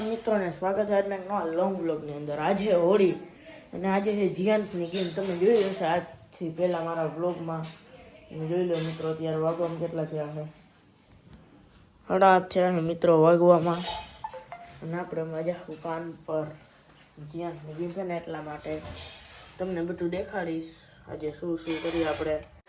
મિત્રોને સ્વાગત છે. આજના નવા લોંગ બ્લોગની અંદર. આજે હોળી અને આજે છે જીયાન્સની ગેમ તમે જોઈ હશે આજથી પહેલાં મારા બ્લોગમાં જોઈ લો મિત્રો, અત્યારે વાગવામાં કેટલા થયા છે? સાડા આઠ થયા છે મિત્રો વાગવામાં. અને આપણે મજા દુકાન પર જીયાન્સની ગેમ છે ને એટલા માટે તમને બધું દેખાડીશ. આજે શું શું કરીએ આપણે?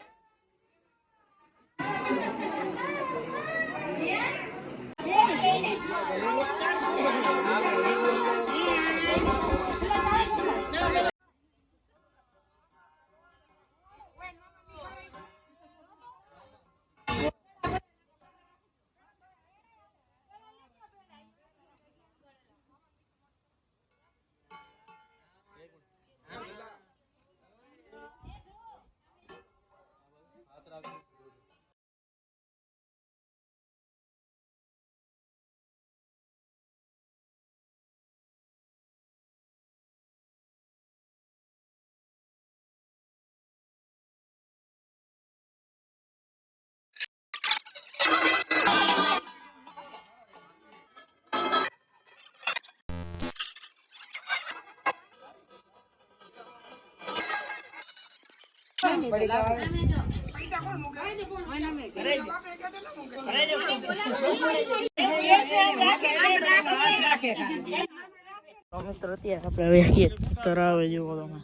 મિત્રો અત્યારે આપણે હવે આવીએ તરાવે જેવો તમે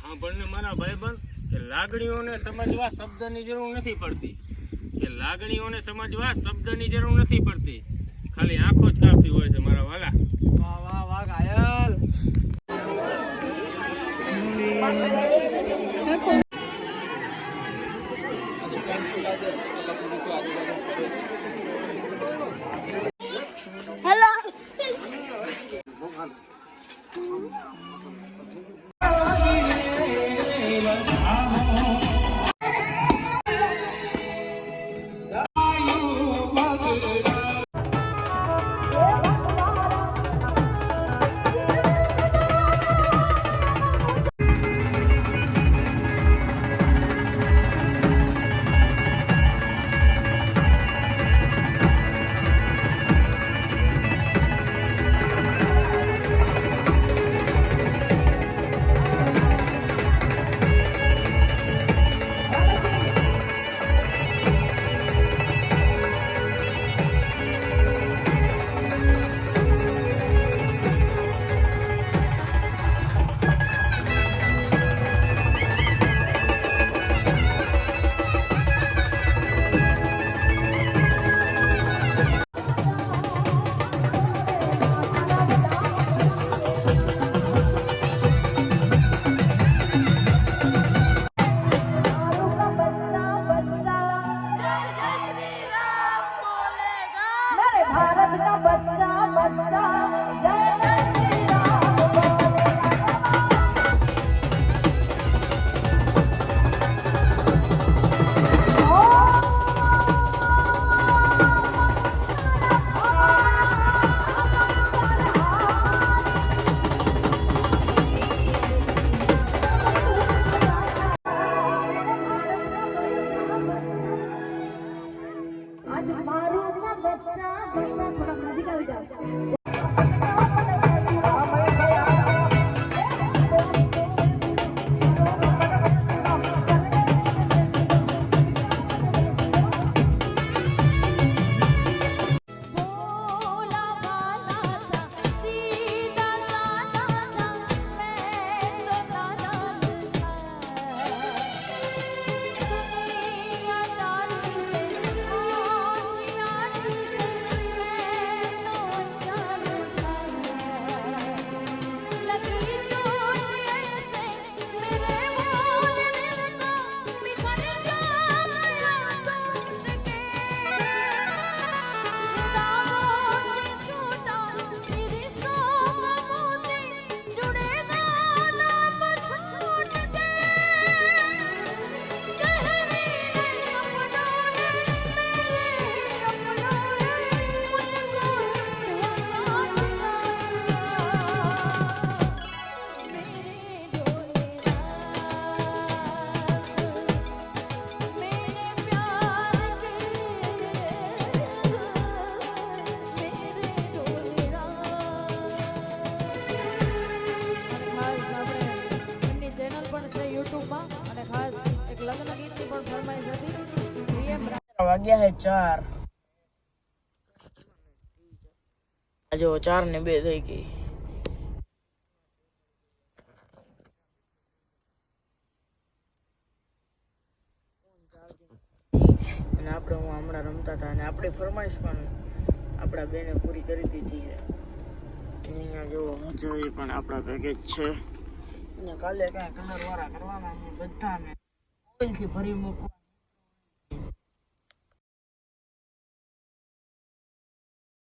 સાંભળને મારા ભાઈબંધ કે લાગણીઓને સમજવા શબ્દની જરૂર નથી પડતી. કે લાગણીઓને સમજવા શબ્દની જરૂર નથી પડતી. ખાલી આંખો જ કાપતી હોય છે મારા વાલા. का बच्चा बच्चा વાગ્યા હે ચાર. જો ચાર ને બે થઈ ગઈ. અને હું હમણાં રમતા હતા અને આપણી ફરમાઈશ પણ આપણા બેને પૂરી કરી દીધી છે. અહીંયા જો હજુ પણ આપણા પેકેજ છે. અને કાલે કાંઈ કલર વાળા કરવાના છે બધાને. ઓઇલથી ભરી મૂકવા.